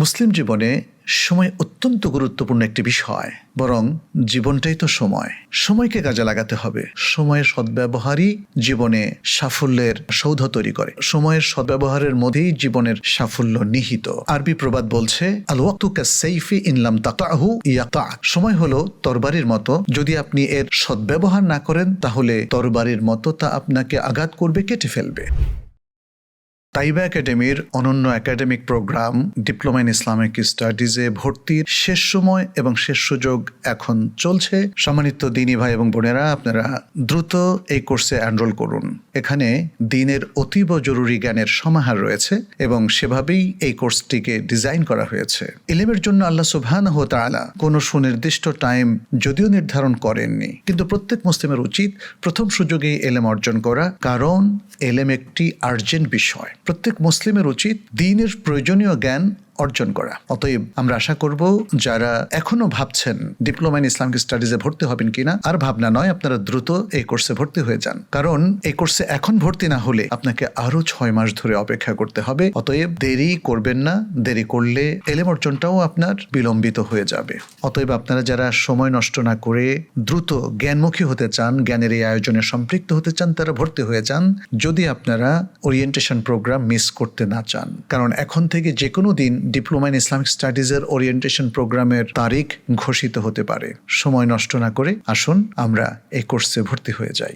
মুসলিম জীবনে সময় অত্যন্ত গুরুত্বপূর্ণ একটি বিষয়, বরং জীবনটাই তো সময়। সময়কে কাজে লাগাতে হবে। সময়ের সদ্ব্যবহারই জীবনে সাফল্যের সৌধ তৈরি করে। সময়ের সদ্ব্যবহারের মধ্যেই জীবনের সাফল্য নিহিত। আরবি প্রবাদ বলছে ইনলাম সময় হলো তরবারির মতো। যদি আপনি এর সদ্ব্যবহার না করেন, তাহলে তরবারির মতো তা আপনাকে আঘাত করবে, কেটে ফেলবে। তাইবা একাডেমির অনন্য academic programme, diploma in Islamic স্টাডিজে ভর্তির শেষ সময় এবং শেষ সুযোগ এখন চলছে। সম্মানিত দিনী ভাই এবং বোনেরা, আপনারা দ্রুত এই কোর্সে এনরোল করুন। এখানে দিনের অতীব জরুরি জ্ঞানের সমাহার রয়েছে এবং সেভাবেই এই কোর্সটিকে ডিজাইন করা হয়েছে। ইলেমের জন্য আল্লাহ সুবহান তাআলা কোনো সুনির্দিষ্ট টাইম যদিও নির্ধারণ করেননি, কিন্তু প্রত্যেক মুসলিমের উচিত প্রথম সুযোগেই এলেম অর্জন করা, কারণ এলেম একটি আর্জেন্ট বিষয়। প্রত্যেক মুসলিমের উচিত দিনের প্রয়োজনীয় জ্ঞান অর্জন করা। অতএব আমরা আশা করব যারা এখনও ভাবছেন ডিপ্লোমা ইন ইসলামিক স্টাডিজে ভর্তি হবেন কিনা, আর ভাবনা নয় আপনারা দ্রুত এই কোর্সে ভর্তি হয়ে যান। কারণ এই কোর্সে এখন ভর্তি না হলে আপনাকে আরও ছয় মাস ধরে অপেক্ষা করতে হবে। অতএব দেরি করবেন না, দেরি করলে এলেম অর্জনটাও আপনার বিলম্বিত হয়ে যাবে। অতএব আপনারা যারা সময় নষ্ট না করে দ্রুত জ্ঞানমুখী হতে চান, জ্ঞানের এই আয়োজনে সম্পৃক্ত হতে চান, তারা ভর্তি হয়ে যান। যদি আপনারা ওরিয়েন্টেশন প্রোগ্রাম মিস করতে না চান, কারণ এখন থেকে যে কোনো দিন ডিপ্লোমা ইন ইসলামিক স্টাডিজের ওরিয়েন্টেশন প্রোগ্রামের তারিখ ঘোষিত হতে পারে। সময় নষ্ট না করে আসুন, আমরা এই কোর্সে ভর্তি হয়ে যাই।